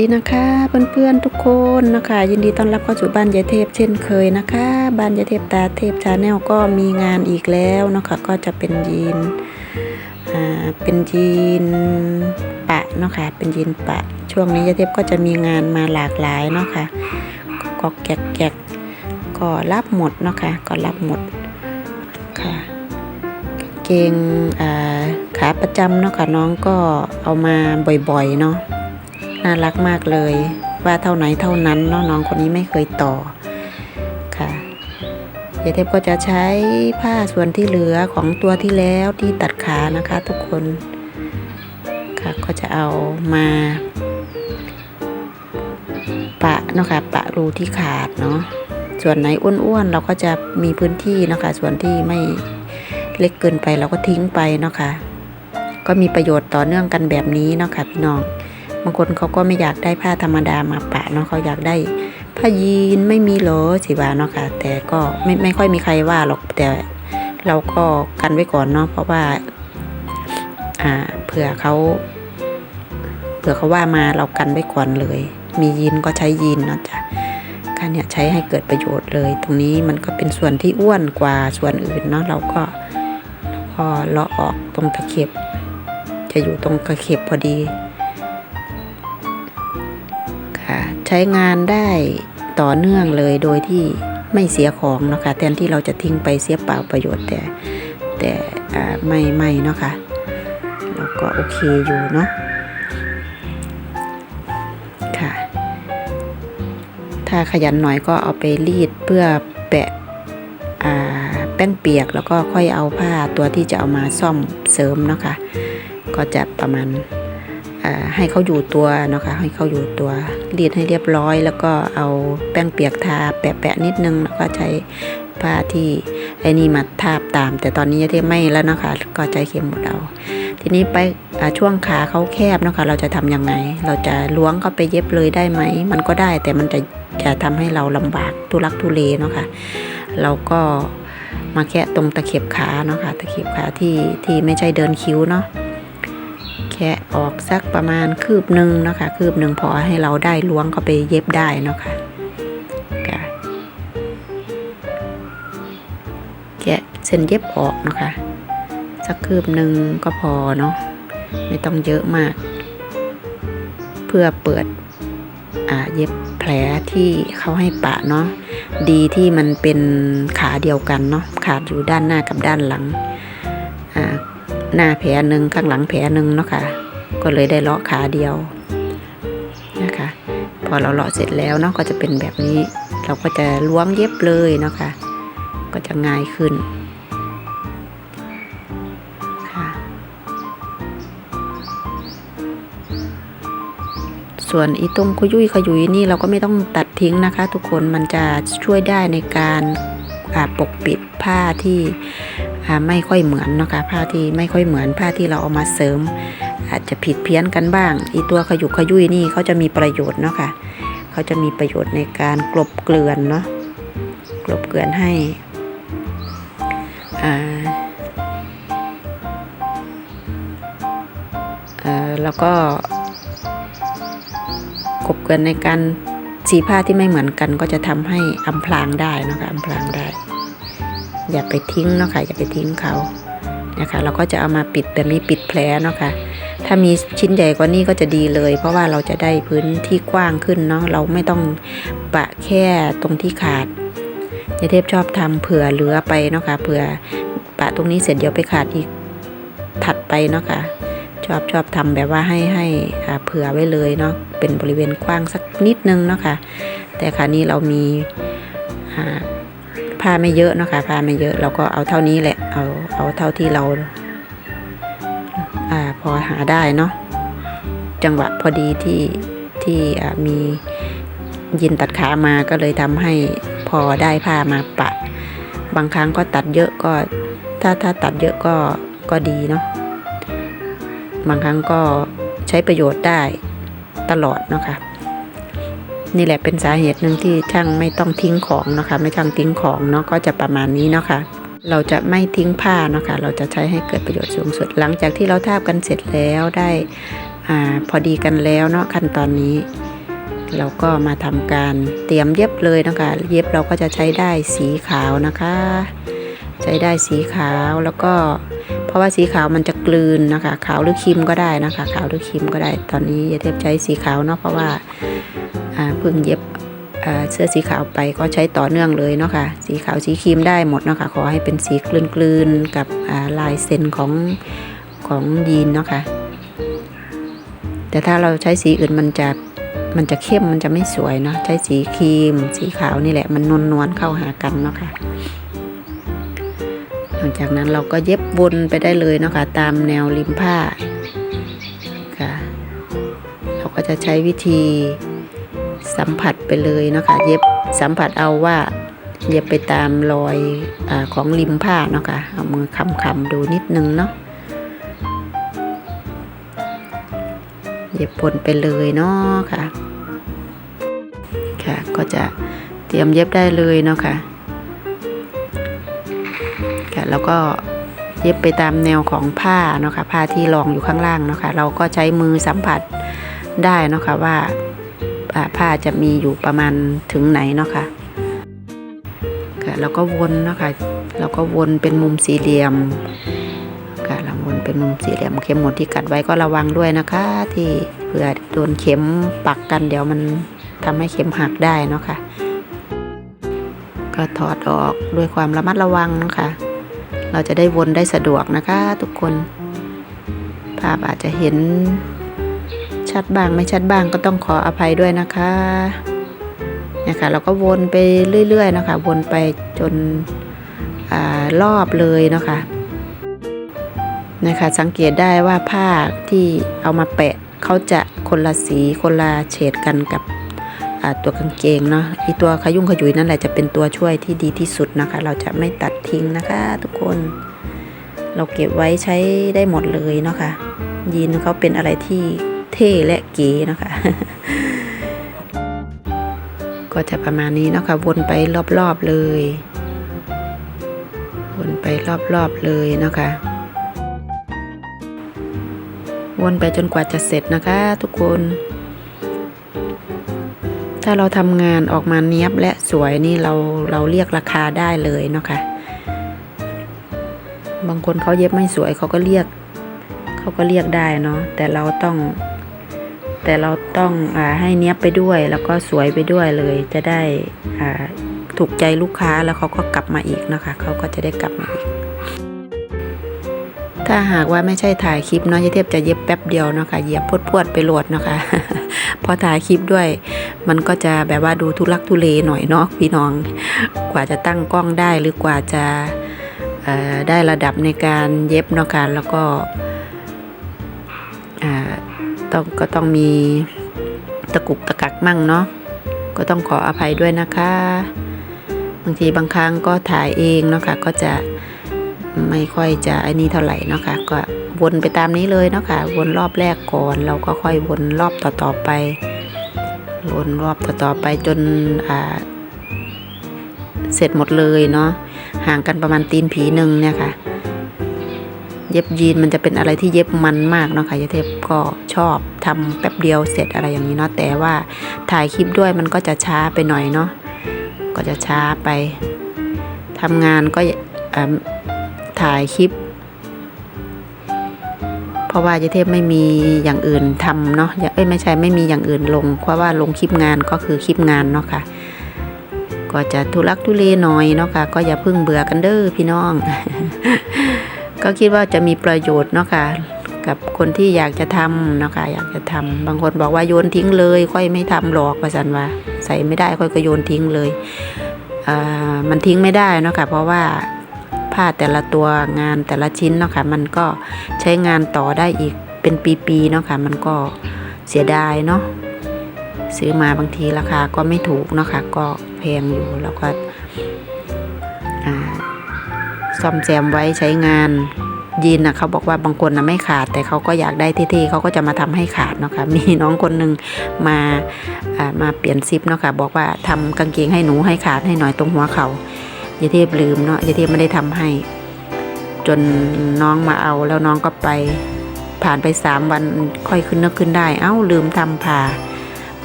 วัสดีนะคะเพื่อนๆทุกคนนะคะ ยินดีต้อนรับเข้าสู่บ้านยายเทพเช่นเคยนะคะ บ้านยายเทพตาเทพชาแนลก็มีงานอีกแล้วนะคะก็จะเป็นยีนอ่าเป็นยีนปะเนาะค่ะเป็นยีนปะ ช่วงนี้ยายเทพก็จะมีงานมาหลากหลายเนาะค่ะก็แกกแกกก็รับหมดเนาะค่ะก็รับหมดค่ะเกงอ่าขาประจำเนาะค่ะน้องก็เอามาบ่อยๆเนาะ น่ารักมากเลย ว่าเท่าไหนเท่านั้นเนาะน้องคนนี้ไม่เคยต่อค่ะเยายเทพก็จะใช้ผ้าส่วนที่เหลือของตัวที่แล้วที่ตัดขานะคะ ทุกคนค่ะก็จะเอามาปะเนาะค่ะปะรูที่ขาดเนาะส่วนไหนอ้วนๆเราก็จะมีพื้นที่เนาะค่ะส่วนที่ไม่เล็กเกินไปเราก็ทิ้งไปเนาะค่ะก็มีประโยชน์ต่อเนื่องกันแบบนี้เนาะค่ะพี่น้อง บางคนเขาก็ไม่อยากได้ผ้าธรรมดามาปะเนาะเขาอยากได้ผ้ายีนไม่มีหรอสิว่าเนาะค่ะ แต่ก็ไม่ไม่ค่อยมีใครว่าหรอกแต่เราก็กันไว้ก่อนเนาะเพราะว่าอ่าเผื่อเขาเผื่อเขาว่ามาเรากันไว้ก่อนเลย มียีนก็ใช้ยีนเนาะจ้ะการเนี่ยใช้ให้เกิดประโยชน์เลย ตรงนี้มันก็เป็นส่วนที่อ้วนกว่าส่วนอื่นเนาะเราก็พอเลาะออกตรงตะเข็บ จะอยู่ตรงตะเข็บพอดี ค่ะ ใช้งานได้ต่อเนื่องเลยโดยที่ไม่เสียของเนาะคะแทนที่เราจะทิ้งไปเสียเปล่าประโยชน์แต่แต่ไม่ไม่เนาะคะแล้วก็โอเคอยู่เนาะค่ะ ถ้าขยันหน่อยก็เอาไปรีดเพื่อแปะแป้งเปียกแล้วก็ค่อยเอาผ้าตัวที่จะเอามาซ่อมเสริมเนาะคะก็จะประมาณ ให้เขาอยู่ตัวเนาะคะให้เขาอยู่ตัวรีดให้เรียบร้อย แล้วก็เอาแป้งเปียกทาแปะๆนิดนึงแล้วก็ใช้ผ้าที่ไอ้นี่มาทาบตาม แต่ตอนนี้ที่ไม่แล้วนะคะ ก็ใจเข็มหมดเอา ทีนี้ไปช่วงขาเขาแคบเนาะคะเราจะทำยังไง เราจะล้วงเขาไปเย็บเลยได้ไหม มันก็ได้แต่มันจะจะทำให้เราลำบากทุลักทุเลเนาะคะเราก็มาแค่ตรงตะเข็บขาเนาะค่ะตะเข็บขาที่ที่ไม่ใช่เดินคิ้วเนาะ แค่ออกสักประมาณคืบหนึ่งเนาะคะคืบหนึ่งพอให้เราได้ล้วงเข้าไปเย็บได้เนาะคะ่ะแกะเส้นเย็บออกนะคะ สักคืบหนึ่งก็พอเนาะไม่ต้องเยอะมาก เพื่อเปิดเย็บแผลที่เขาให้ปะเนาะดีที่มันเป็นขาเดียวกันเนาะขาดอยู่ด้านหน้ากับด้านหลัง หน้าแผลหนึ่งข้างหลังแผลหนึ่งเนาะค่ะ ก็เลยได้เลาะขาเดียวนะคะ พอเราเลาะเสร็จแล้วเนาะก็จะเป็นแบบนี้ เราก็จะล้วงเย็บเลยเนาะค่ะ ก็จะง่ายขึ้นค่ะส่วนอีตรงขยุยขยุยนี่เราก็ไม่ต้องตัดทิ้งนะคะ ทุกคนมันจะช่วยได้ในการปกปิดผ้าที่ ไม่ค่อยเหมือนเนาะคะผ้าที่ไม่ค่อยเหมือนผ้าที่เราเอามาเสริม อาจจะผิดเพี้ยนกันบ้าง อีตัวขยุกขยุยนี่เขาจะมีประโยชน์เนาะค่ะเขาจะมีประโยชน์ในการกลบเกลื่อนเนาะกลบเกลื่อนให้อ่าแล้วก็กลบเกลือนในการสีผ้าที่ไม่เหมือนกันก็จะทำให้อำพรางได้เนาะคะอำพรางได้ อย่าไปทิ้งเนาะค่ะอย่าไปทิ้งเขานะคะ เราก็จะเอามาปิดแบบนี้ปิดแผลเนาะค่ะถ้ามีชิ้นใหญ่กว่านี้ก็จะดีเลย เพราะว่าเราจะได้พื้นที่กว้างขึ้นเนาะเราไม่ต้องปะแค่ตรงที่ขาดยายเทพชอบทำเผื่อเหลือไปเนาะค่ะเผื่อปะตรงนี้เสร็จเดี๋ยวไปขาดอีกถัดไปเนาะค่ะชอบชอบทำแบบว่าให้ให้เผื่อไว้เลยเนาะเป็นบริเวณกว้างสักนิดนึงเนาะค่ะแต่คราวนี้เรามีอ่า ผ้าไม่เยอะเนาะค่ะผ้าไม่เยอะเราก็เอาเท่านี้แหละเอาเอาเท่าที่เราอ่าพอหาได้เนาะจังหวะพอดีที่ที่มียินตัดขามาก็เลยทำให้พอได้ผ้ามาปะ บางครั้งก็ตัดเยอะก็ถ้าถ้าตัดเยอะก็ก็ดีเนาะบางครั้งก็ใช้ประโยชน์ได้ตลอดเนาะค่ะ นี่แหละเป็นสาเหตุหนึ่งที่ช่างไม่ต้องทิ้งของนะคะ ไม่ช่างทิ้งของเนาะก็จะประมาณนี้เนาะคะเราจะไม่ทิ้งผ้าเนาะคะเราจะใช้ให้เกิดประโยชน์สูงสุด หลังจากที่เราทาบกันเสร็จแล้วได้อ่าพอดีกันแล้วเนาะขั้นตอนนี้ เราก็มาทำการเตรียมเย็บเลยนะคะ เย็บเราก็จะใช้ได้สีขาวนะคะ ใช้ได้สีขาวแล้วก็ เพราะว่าสีขาวมันจะกลืนนะคะ ขาวหรือครีมก็ได้นะคะ ขาวหรือครีมก็ได้ ตอนนี้ยายเทพใช้สีขาวเนาะเพราะว่า เพิ่งเย็บเสื้อสีขาวไปก็ใช้ต่อเนื่องเลยเนาะค่ะ สีขาวสีครีมได้หมดเนาะค่ะขอให้เป็นสีกลืนๆกับลายเซ็นของของยีนเนาะค่ะแต่ถ้าเราใช้สีอื่นมันจะมันจะเข้มมันจะไม่สวยเนาะใช้สีครีม สีขาวนี่แหละมันนวลนวลๆเข้าหากันเนาะค่ะหลังจากนั้นเราก็เย็บวนไปได้เลยเนาะค่ะตามแนวริมผ้าค่ะเราก็จะใช้วิธี สัมผัสไปเลยเนาะคะเย็บสัมผัสเอาว่าเย็บไปตามรอยอของริมผ้าเนาะค่ะเอามือคำๆดูนิดนึงเนาะเย็บวนไปเลยเนาะค่ะ ค่ะก็จะเตรียมเย็บได้เลยเนาะค่ะ ค่ะแล้วก็เย็บไปตามแนวของผ้าเนาะค่ะผ้าที่รองอยู่ข้างล่างเนาะค่ะเราก็ใช้มือสัมผัสได้เนาะค่ะว่า ผ้าจะมีอยู่ประมาณถึงไหนเนาะค่ะค่ะแล้วก็วนเนาะค่ะเราก็วนเป็นมุมสี่เหลี่ยมค่ะเราวนเป็นมุมสี่เหลี่ยมเข็มหมดที่กัดไว้ก็ระวังด้วยนะคะ ที่เผื่อโดนเข็มปักกันเดี๋ยวมันทำให้เข็มหักได้เนาะค่ะ ก็ถอดออกด้วยความระมัดระวังนะคะเราจะได้วนได้สะดวกนะคะ ทุกคน ภาพอาจจะเห็น ชัดบ้างไม่ชัดบ้างก็ต้องขออภัยด้วยนะคะเนี่ยค่ะเราก็วนไปเรื่อยๆนะคะวนไปจนอรอบเลยนะคะนะคะสังเกตได้ว่าผ้าที่เอามาแปะเขาจะคนละสีคนละเฉดกันกับตัวกางเกงเนาะไอตัวขยุ่งขยุยนั่นแหละจะเป็นตัวช่วยที่ดีที่สุดนะคะ เราจะไม่ตัดทิ้งนะคะ ทุกคน เราเก็บไว้ใช้ได้หมดเลยเนาะค่ะยีนเขาเป็นอะไรที่ เท่และเก๋เนาะคะ ก็จะประมาณนี้เนาะค่ะวนไปรอบๆเลย วนไปรอบๆเลยเนาะคะ วนไปจนกว่าจะเสร็จนะคะ ทุกคน ถ้าเราทำงานออกมาเนี้ยบและสวยนี่เราเราเรียกราคาได้เลยเนาะค่ะบางคนเขาเย็บไม่สวยเขาก็เรียก เขาก็เรียกได้เนาะแต่เราต้อง แต่เราต้องอให้เนี้ยบไปด้วยแล้วก็สวยไปด้วยเลย จะได้ถูกใจลูกค้าแล้วเขาก็กลับมาอีกนะคะเขาก็จะได้กลับมาอีก ถ้าหากว่าไม่ใช่ถ่ายคลิปเนาะยายเทพจะเย็บแป๊บเดียวเนาะคะเยียบพวดๆไปโหลดเนาะคะพอถ่ายคลิปด้วย มันก็จะแบบว่าดูทุลักทุเลหน่อยเนาะพี่น้อง กว่าจะตั้งกล้องได้หรือกว่าจะได้ระดับในการเย็บเนาะค่ะแล้วก็ ต้องก็ต้องมีตะกุกตะกักมั่งเนาะก็ต้องขออภัยด้วยนะคะ บางทีบางครั้งก็ถ่ายเองเนาะค่ะก็จะไม่ค่อยจะอ้นี่เท่าไหร่เนาะค่ะก็วนไปตามนี้เลยเนาะค่ะวนรอบแรกก่อน เราก็ค่อยวนรอบต่อๆไปวนรอบต่อๆไปจนอ่าเสร็จหมดเลยเนาะห่างกันประมาณตีนผีหนึ่งเนี่ยค่ะ เย็บยีนมันจะเป็นอะไรที่เย็บมันมากเนาะค่ะยายเทพก็ชอบทำแป๊บเดียวเสร็จอะไรอย่างนี้เนาะแต่ว่าถ่ายคลิปด้วยมันก็จะช้าไปหน่อยเนาะก็จะช้าไปทำงานก็ถ่ายคลิป เพราะว่ายายเทพไม่มีอย่างอื่นทำเนาะเอ้ยไม่ใช่ไม่มีอย่างอื่นลง เพราะว่าลงคลิปงานก็คือคลิปงานเนาะค่ะก็จะทุลักทุเลหน่อยเนาะค่ะก็อย่าพิ่งเบื่อกันเด้อพี่น้อง ก็คิดว่าจะมีประโยชน์เนาะค่ะกับคนที่อยากจะทำเนาะค่ะอยากจะทำบางคนบอกว่าโยนทิ้งเลยค่อยไม่ทำหรอกว่าสันว่า ใส่ไม่ได้ค่อยก็โยนทิ้งเลยอ่ามันทิ้งไม่ได้เนาะค่ะเพราะว่าผ้าแต่ละตัวงานแต่ละชิ้นเนาะค่ะมันก็ใช้งานต่อได้อีกเป็นปีๆเนาะค่ะมันก็เสียดายเนาะซื้อมาบางทีราคาก็ไม่ถูกเนาะค่ะก็แพงอยู่แล้วก็ ซ่อมแซมไว้ใช้งานยีนนะเขาบอกว่าบางคนนะไม่ขาด แต่เขาก็อยากได้เท่ๆเขาก็จะมาทำให้ขาดเนาะค่ะมีน้องคนหนึ่งมาามาเปลี่ยนซิปเนาะค่ะบอกว่าทำกางเกงให้หนูให้ขาดให้หน่อยตรงหัวเขายายเทพลืมเนาะยาเทพไม่ได้ทำให้ จนน้องมาเอาแล้วน้องก็ไปผ่านไปสามวันค่อยขึ้นนึกขึ้นได้ เอ้าลืมทำผ่า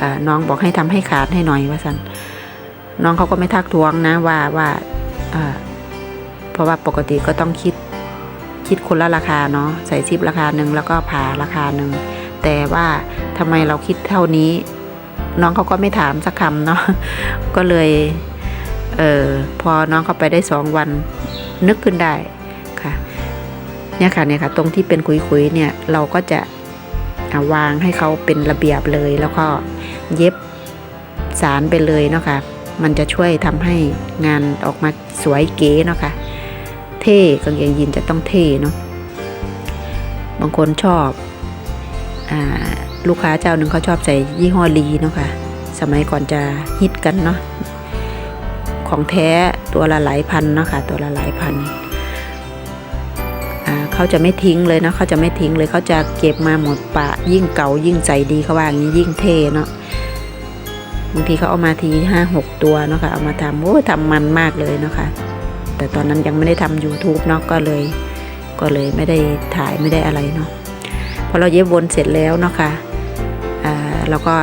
อ่าน้องบอกให้ทำให้ขาดให้หน่อยว่าสันน้องเขาก็ไม่ทักท้วงนะว่าว่าา ราะว่าปกติก็ต้องคิดคิดคนละราคาเนาะใส่ซิปราคาหนึ่งแล้วก็ผ่าราคาหนึ่งแต่ว่าทำไมเราคิดเท่านี้ น้องเขาก็ไม่ถามสักคำเนาะก็เลยเออพอน้องเขาไปได้สองวันนึกขึ้นได้ค่ะเนี่ยค่ะเนี่ยค่ะ ตรงที่เป็นคุยๆเนี่ยเราก็จะาวางให้เขาเป็นระเบียบเลยแล้วก็เย็บสารไปเลยเนาะค่ะ มันจะช่วยทำให้งานออกมาสวยเก๋เนาะค่ะ เท่กางเกงยีนจะต้องเท่เนาะบางคนชอบอลูกค้าเจ้าหนึ่งเขาชอบใส่ยี่ห้อลีเนาะค่ะสมัยก่อนจะฮิตกันเนาะของแท้ตัวละหลายพันเนาะค่ะตัวละหลายพันเขาจะไม่ทิ้งเลยนะเขาจะไม่ทิ้งเลยเขาจะเก็บมาหมดปะ ยิ่งเก่ายิ่งใจดีเขาว่าอย่างนี้ยิ่งเท่เนาะบางทีเขาเอามาทีห้าหกตัวเนาะค่ะเอามาทำโอ้ทำมันมากเลยเนาะค่ะ แต่ตอนนั้นยังไม่ได้ทำ YouTube เนาะก็เลย ก็เลยไม่ได้ถ่ายไม่ได้อะไรเนาะพอเราเย็บวนเสร็จแล้วเนาะค่ะอ่าเราก็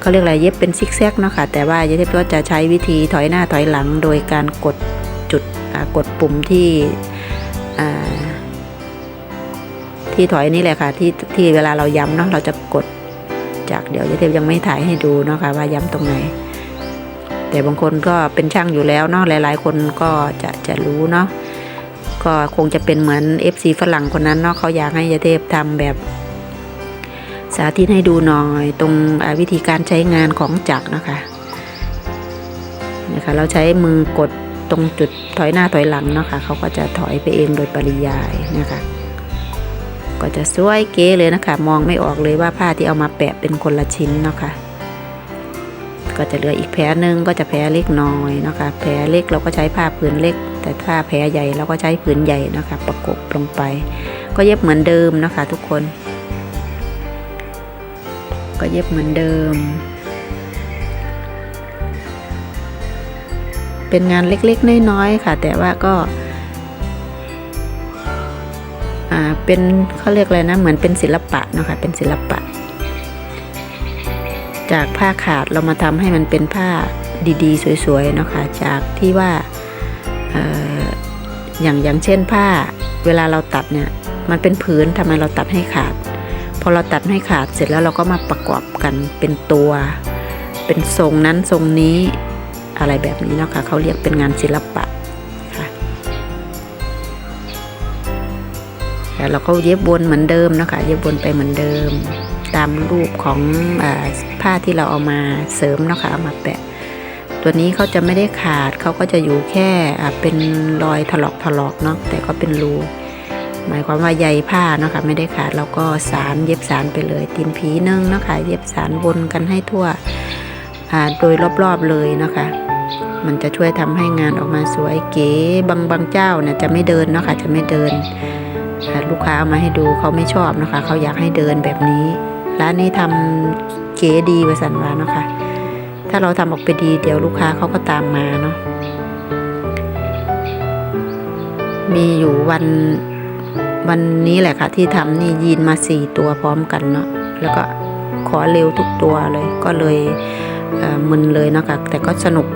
เขาเรียกอะไรเย็บเป็นซิกแซกเนาะค่ะแต่ว่าเยเทพก็จะใช้วิธีถอยหน้าถอยหลัง โดยการกดจุดกดปุ่มที่ที่ถอยนี่แหละค่ะที่ที่เวลาเราย้ำเนาะเราจะกดจากเดี๋ยวเยเทพยังไม่ถ่ายให้ดูเนาะค่ะว่าย้ำตรงไหน แต่บางคนก็เป็นช่างอยู่แล้วเนาะหลาย ๆ คนก็จะจะรู้เนาะก็คงจะเป็นเหมือน FC ฝรั่งคนนั้นเนาะเขาอยากให้ยเทพทำแบบสาธิตให้ดูหน่อยตรงวิธีการใช้งานของจักรนะคะนะคะเราใช้มือกดตรงจุดถอยหน้าถอยหลังเนาะคะเขาก็จะถอยไปเองโดยปริยายนะคะก็จะสวยเก๋เลยนะคะ มองไม่ออกเลยว่าผ้าที่เอามาแปะเป็นคนละชิ้นเนาะค่ะ ก็จะเหลืออีกแผลหนึ่งก็จะแผลเล็กน้อยนะคะ แผลเล็กเราก็ใช้ผ้าผืนเล็ก แต่ถ้าแผลใหญ่เราก็ใช้ผืนใหญ่นะคะ ประกบลงไป ก็เย็บเหมือนเดิมนะคะ ทุกคน ก็เย็บเหมือนเดิม เป็นงานเล็กๆน้อยๆค่ะ แต่ว่าก็อ่าเป็นเขาเรียกอะไรนะ เหมือนเป็นศิลปะนะคะ เป็นศิลปะ จากผ้าขาดเรามาทำให้มันเป็นผ้าดีๆ สวยๆเนาะคะจากที่ว่าอออย่างอย่างเช่นผ้าเวลาเราตัดเนี่ยมันเป็นผืนทำไมเราตัดให้ขาด พอเราตัดให้ขาดเสร็จแล้วเราก็มาประกอบกันเป็นตัว เป็นทรงนั้นทรงนี้อะไรแบบนี้เนาะค่ะเขาเรียกเป็นงานศิลปะค่ะแล้วเราก็เย็บวนเหมือนเดิมนะคะเย็บวนไปเหมือนเดิม ตามรูปของอผ้าที่เราเอามาเสริมนะคะเอามาแปะ ตัวนี้เขาจะไม่ได้ขาดเขาก็จะอยู่แค่เป็นรอยถลอกถลอกเนาะแต่ก็เป็นรูหมายความว่าใยผ้าเนาะคะไม่ได้ขาดเราก็สารเย็บสารไปเลยตีนผีนึ่งเนาะคะเย็บสารวนกันให้ทั่วโดยรอบๆเลยนะคะ มันจะช่วยทำให้งานออกมาสวยเก๋บางบางเจ้าเนี่ยจะไม่เดินเนาะคะจะไม่เดินลูกค้าเอามาให้ดูเขาไม่ชอบเนาะคะเขาอยากให้เดินแบบนี้ ร้านนี้ทำเก๋ดีวสันวาเนาะคะถ้าเราทำออกไปดีเดี๋ยวลูกค้าเขาก็ตามมาเนาะมีอยู่วันวันนี้แหละค่ะ ที่ทำนี่ยีนมาสี่ตัวพร้อมกันเนาะแล้วก็ขอเร็วทุกตัวเลย ก็เลยมึนเลยเนาะค่ะแต่ก็สนุก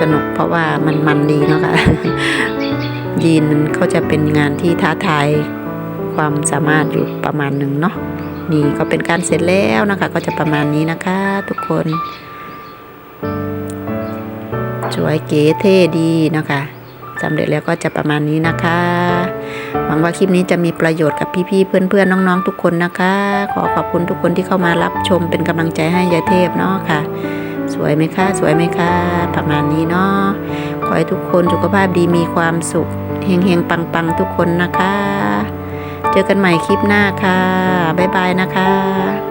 สนุกเพราะว่ามันมันดีเนาะค่ะยีนมันเขาจะเป็นงานที่ท้าทาย ความสามารถอยู่ประมาณหนึ่งเนาะนี่ก็เป็นการเสร็จแล้วนะคะ ก็จะประมาณนี้นะคะ ทุกคนสวยเก๋เท่ดีนะคะสำเร็จแล้วก็จะประมาณนี้นะคะ หวังว่าคลิปนี้จะมีประโยชน์กับพี่ๆเพื่อนๆน้องๆทุกคนนะคะ ขอขอบคุณทุกคนที่เข้ามารับชมเป็นกำลังใจให้ยายเทพเนาะค่ะ สวยไหมคะสวยไหมคะประมาณนี้เนาะขอให้ทุกคนสุขภาพดีมีความสุขเฮงๆปังๆทุกคนนะคะ เจอกันใหม่คลิปหน้าค่ะ บ๊ายบายนะคะ